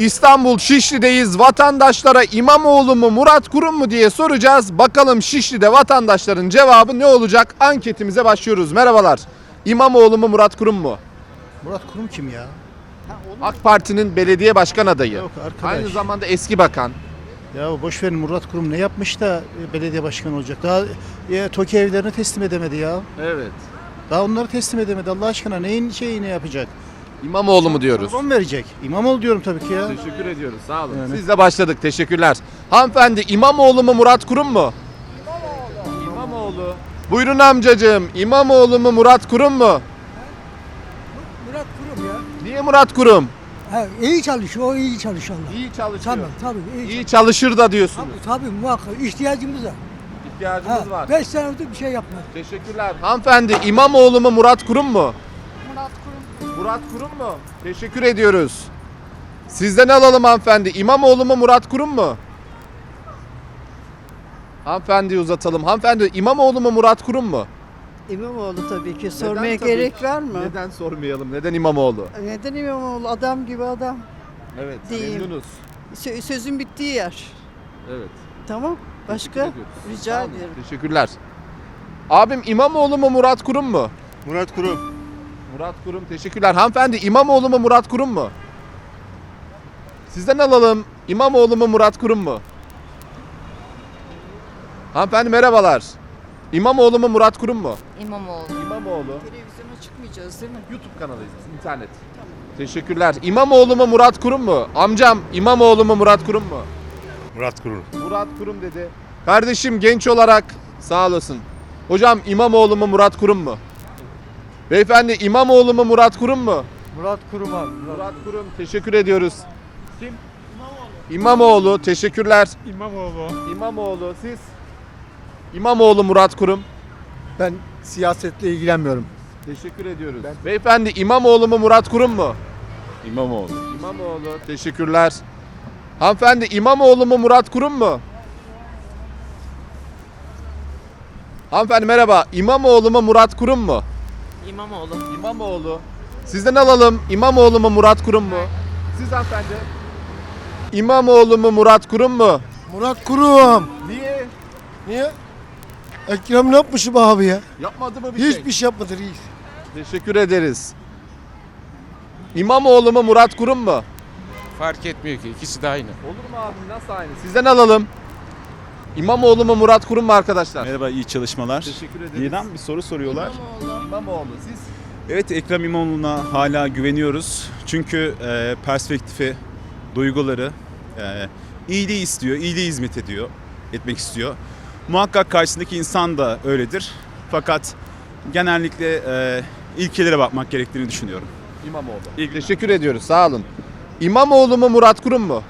İstanbul Şişli'deyiz. Vatandaşlara İmamoğlu mu Murat Kurum mu diye soracağız. Bakalım Şişli'de vatandaşların cevabı ne olacak? Anketimize başlıyoruz. Merhabalar. İmamoğlu mu Murat Kurum mu? Murat Kurum kim ya? AK Parti'nin belediye başkan adayı. Yok arkadaş. Aynı zamanda eski bakan. Ya boş verin Murat Kurum ne yapmış da e, belediye başkanı olacak? Daha e, TOKİ evlerini teslim edemedi ya. Evet. Daha onları teslim edemedi. Allah aşkına neyin şeyini yapacak? İmamoğlu mu diyoruz? Son verecek. İmamoğlu diyorum tabii ki ya. Teşekkür ediyoruz. Sağ olun. Yani. Sizle başladık. Teşekkürler. Hanımefendi İmamoğlu mu Murat Kurum mu? İmamoğlu. İmamoğlu. Buyurun amcacığım. İmamoğlu mu Murat Kurum mu? Murat Kurum ya. Niye Murat Kurum? Ha, iyi çalışıyor, o iyi çalışıyor Allah. İyi çalışıyor. Tabii, tabii. iyi İyi çalışır da diyorsunuz. Tabii, tabii muhakkak. ihtiyacımız var. İhtiyacımız Ha, var. beş senedir bir şey yapmadı. Teşekkürler. Hanımefendi İmamoğlu mu Murat Kurum mu? Murat Kurum. Mu? Teşekkür ediyoruz. Sizden alalım hanımefendi. İmamoğlu mu Murat Kurum mu? Hanımefendiyi uzatalım. Hanımefendi İmamoğlu mu Murat Kurum mu? İmamoğlu tabii ki. Neden Sormaya tabii? gerek var mı? Neden sormayalım? Neden İmamoğlu? Neden İmamoğlu? Adam gibi adam. Evet. Diyeyim. Memnunuz. Sö- sözün bittiği yer. Evet. Tamam. Başka? Teşekkür ediyoruz. Rica Sağ olun, ederim. Teşekkürler. Abim İmamoğlu mu Murat Kurum mu? Murat Kurum. Murat Kurum teşekkürler. Hanımefendi İmamoğlu mu Murat Kurum mu? Sizden alalım. İmamoğlu mu Murat Kurum mu? Hanımefendi merhabalar. İmamoğlu mu Murat Kurum mu? İmamoğlu. İmamoğlu. Televizyona çıkmayacağız değil mi? YouTube kanalıyız biz, internet. Teşekkürler. İmamoğlu mu Murat Kurum mu? Amcam İmamoğlu mu Murat Kurum mu? Murat Kurum. Murat Kurum dedi. Kardeşim genç olarak sağ olasın. Hocam İmamoğlu mu Murat Kurum mu? Beyefendi İmamoğlu mu Murat Kurum mu? Murat Kurum abi. Murat Kurum teşekkür ediyoruz. Kim? İmamoğlu teşekkürler. İmamoğlu. İmamoğlu siz? İmamoğlu Murat Kurum. Ben siyasetle ilgilenmiyorum. Teşekkür ediyoruz. Beyefendi İmamoğlu mu Murat Kurum mu? İmamoğlu. İmamoğlu teşekkürler. Hanımefendi İmamoğlu mu Murat Kurum mu? Hanımefendi merhaba. İmamoğlu mu Murat Kurum mu? İmamoğlu. İmamoğlu. Sizden alalım. İmamoğlu mu Murat Kurum mu? Siz hanımefendi. İmamoğlu mu Murat Kurum mu? Murat Kurum. Niye? Niye? Ekrem ne yapmış bu abi ya? Yapmadı mı bir şey? Hiçbir şey yapmadı reis. Teşekkür ederiz. İmamoğlu mu Murat Kurum mu? Fark etmiyor ki ikisi de aynı. Olur mu abi nasıl aynı? Sizden alalım. İmamoğlu mu Murat Kurum mu arkadaşlar? Merhaba, iyi çalışmalar. Teşekkür ederiz. Yeniden bir soru soruyorlar. İmamoğlu. Siz? Evet, Ekrem İmamoğlu'na hala güveniyoruz. Çünkü e, perspektifi, duyguları, e, iyiliği istiyor, iyiliği hizmet ediyor, etmek istiyor. Muhakkak karşısındaki insan da öyledir. Fakat genellikle e, ilkelere bakmak gerektiğini düşünüyorum. İmamoğlu. Teşekkür ediyoruz. Sağ olun. İmamoğlu mu Murat Kurum mu?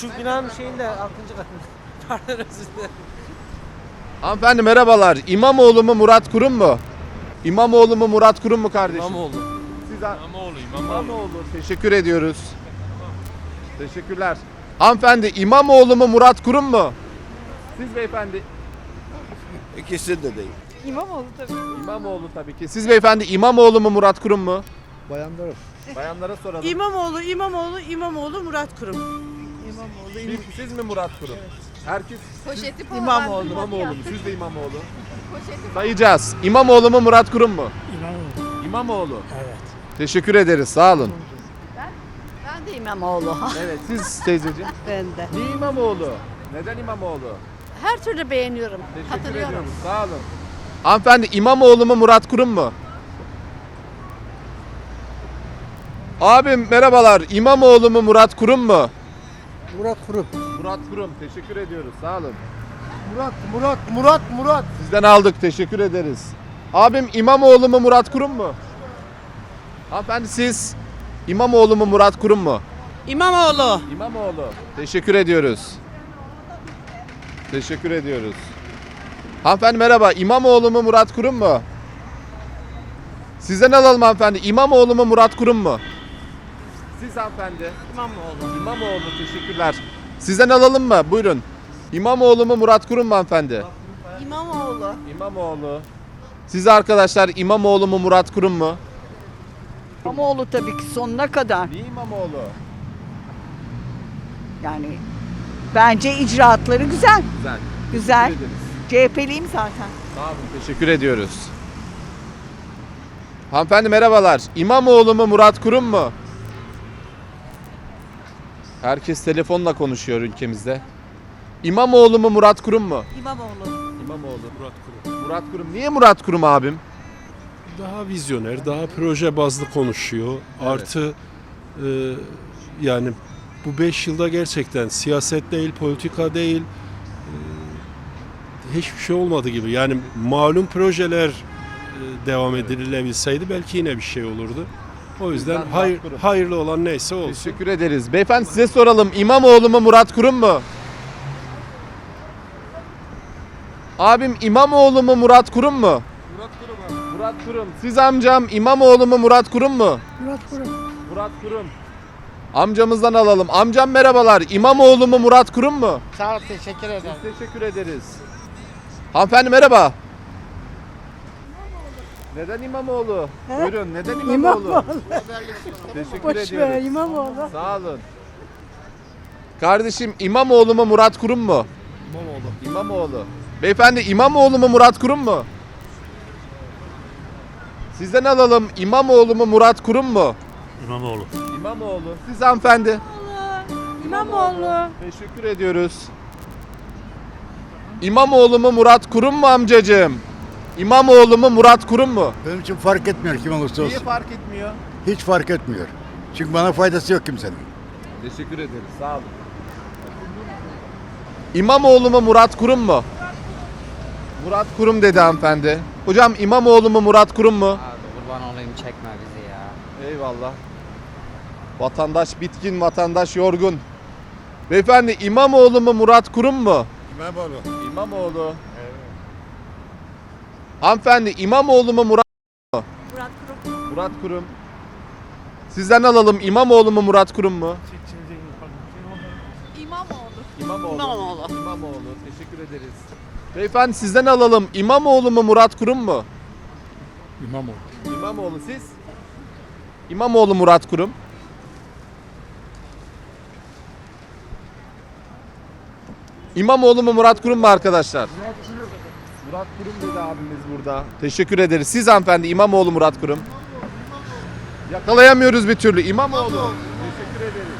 Şu binanın şeyinde 6. katında. Pardon özür dilerim. Hanımefendi merhabalar. İmamoğlu mu Murat Kurum mu? İmamoğlu mu Murat Kurum mu kardeşim? İmamoğlu. Siz İmamoğlu, İmamoğlu. Teşekkür ediyoruz. Teşekkürler. Hanımefendi İmamoğlu mu Murat Kurum mu? Siz beyefendi. İkisi de değil. İmamoğlu tabii. İmamoğlu tabii ki. Siz beyefendi İmamoğlu mu Murat Kurum mu? Bayanlarım. Bayanlara soralım. İmamoğlu, İmamoğlu, İmamoğlu, Murat Kurum. İmamoğlu, Siz, siz mi Murat Kurum? Herkes Poşeti. İmamoğlu. İmamoğlu mu? Siz de İmamoğlu. Sayacağız. İmamoğlu mu Murat Kurum mu? İmamoğlu. İmamoğlu. Evet. Teşekkür ederiz. Sağ olun. Ben de İmamoğlu. Evet siz teyzeciğim. ben de. Niye İmamoğlu? Neden İmamoğlu? Her türlü beğeniyorum. Teşekkür ediyoruz. Sağ olun. Hanımefendi İmamoğlu mu Murat Kurum mu? Abim merhabalar. İmamoğlu mu Murat Kurum mu? Murat Kurum. Murat Kurum. Teşekkür ediyoruz. Sağ olun. Murat, Murat, Murat, Murat. Sizden aldık. Teşekkür ederiz. Abim İmamoğlu mu Murat Kurum mu? Hanımefendi siz İmamoğlu mu Murat Kurum mu? İmamoğlu. İmamoğlu. Teşekkür ediyoruz. Teşekkür ediyoruz. Hanımefendi merhaba. İmamoğlu mu Murat Kurum mu? Sizden alalım hanımefendi. İmamoğlu mu Murat Kurum mu? Siz hanımefendi. İmamoğlu. İmamoğlu teşekkürler. Sizden alalım mı? Buyurun. İmamoğlu mu Murat Kurum mu hanımefendi? İmamoğlu. İmamoğlu. Siz arkadaşlar İmamoğlu mu Murat Kurum mu? İmamoğlu tabii ki sonuna kadar. Niye İmamoğlu? Yani bence icraatları güzel. Güzel. Güzel. Teşekkür ederiz. CHP'liyim zaten. Sağ olun. Teşekkür ediyoruz. Hanımefendi merhabalar. İmamoğlu mu Murat Kurum mu? Herkes telefonla konuşuyor ülkemizde. İmamoğlu mu Murat Kurum mu? İmamoğlu. İmamoğlu. Murat Kurum. Murat Kurum. Niye Murat Kurum abim? Daha vizyoner, daha proje bazlı konuşuyor. Artı e, yani bu 5 yılda gerçekten siyaset değil, politika değil e, hiçbir şey olmadı gibi. Yani malum projeler e, devam edilebilseydi belki yine bir şey olurdu. O yüzden hayır, Murat Kurum. hayırlı olan neyse olsun. Teşekkür ederiz. Beyefendi size soralım. İmamoğlu mu Murat Kurum mu? Abim İmamoğlu mu Murat Kurum mu? Murat Kurum abi. Murat Kurum. Siz amcam İmamoğlu mu Murat Kurum mu? Murat Kurum. Murat Kurum. Amcamızdan alalım. Amcam merhabalar. İmamoğlu mu Murat Kurum mu? Sağ ol teşekkür ederim. Teşekkür ederiz. Hanımefendi merhaba. Neden İmamoğlu? Buyurun neden İmamoğlu? İmamoğlu. Teşekkür Boş ediyoruz. ver İmamoğlu. Sağ olun. Kardeşim İmamoğlu mu Murat Kurum mu? İmamoğlu. İmamoğlu. Beyefendi İmamoğlu mu Murat Kurum mu? Sizden alalım İmamoğlu mu Murat Kurum mu? İmamoğlu. İmamoğlu. Siz hanımefendi. İmamoğlu. Teşekkür ediyoruz. İmamoğlu mu Murat Kurum mu amcacığım? İmamoğlu mu Murat Kurum mu? Benim için fark etmiyor kim olursa Niye olsun. fark etmiyor? Hiç fark etmiyor. Çünkü bana faydası yok kimsenin. Teşekkür ederiz. Sağ olun. İmamoğlu mu Murat Kurum mu? Murat Kurum dedi hanımefendi. Hocam İmamoğlu mu Murat Kurum mu? kurban olayım çekme bizi ya. Eyvallah. Vatandaş bitkin, vatandaş yorgun. Beyefendi İmamoğlu mu Murat Kurum mu? İmamoğlu. İmamoğlu. Hanımefendi İmamoğlu mu Murat mu? Murat Kurum. Murat Kurum. Sizden alalım İmamoğlu mu Murat Kurum mu? İmamoğlu. İmamoğlu. İmamoğlu. İmamoğlu. Teşekkür ederiz. Beyefendi sizden alalım İmamoğlu mu Murat Kurum mu? İmamoğlu. İmamoğlu siz? İmamoğlu Murat Kurum. İmamoğlu mu Murat Kurum mu arkadaşlar? Murat Kurum dedi abimiz burada. Teşekkür ederiz. Siz hanımefendi İmamoğlu Murat Kurum. Yakalayamıyoruz bir türlü. İmamoğlu. Teşekkür ederiz.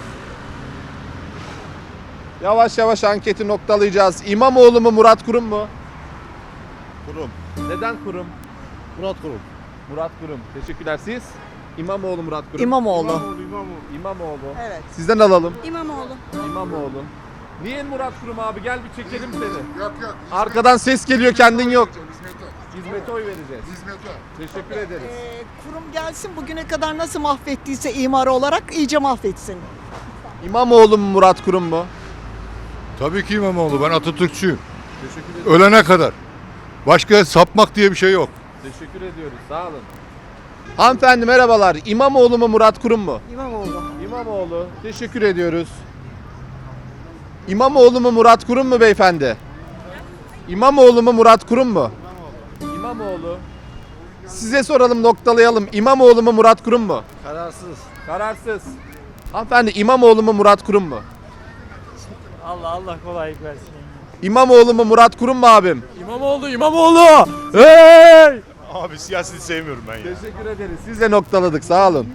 Yavaş yavaş anketi noktalayacağız. İmamoğlu mu Murat Kurum mu? Kurum. Neden Kurum? Murat Kurum. Murat Kurum. Teşekkürler. Siz? İmamoğlu Murat Kurum. İmamoğlu. İmamoğlu. Evet. Sizden alalım. İmamoğlu. İmamoğlu. Niye Murat Kurum abi? Gel bir çekelim seni. Yok yok. Arkadan ses geliyor kendin yok. Hizmete. Hizmete oy vereceğiz. Hizmete. Teşekkür ederiz. kurum gelsin bugüne kadar nasıl mahvettiyse imar olarak iyice mahvetsin. İmamoğlu mu Murat Kurum mu? Tabii ki İmamoğlu. Ben Atatürkçüyüm. Ölene kadar. Başka sapmak diye bir şey yok. Teşekkür ediyoruz. Sağ olun. Hanımefendi merhabalar. İmamoğlu mu Murat Kurum mu? İmamoğlu. İmamoğlu. Teşekkür ediyoruz. İmamoğlu mu Murat Kurum mu beyefendi? İmamoğlu mu Murat Kurum mu? İmamoğlu. Size soralım noktalayalım. İmamoğlu mu Murat Kurum mu? Kararsız. Kararsız. Hanımefendi İmamoğlu mu Murat Kurum mu? Allah Allah kolaylık versin. İmamoğlu mu Murat Kurum mu abim? İmamoğlu, İmamoğlu! Hey! Abi siyaseti sevmiyorum ben ya. Teşekkür ederiz. Siz de noktaladık. Sağ olun.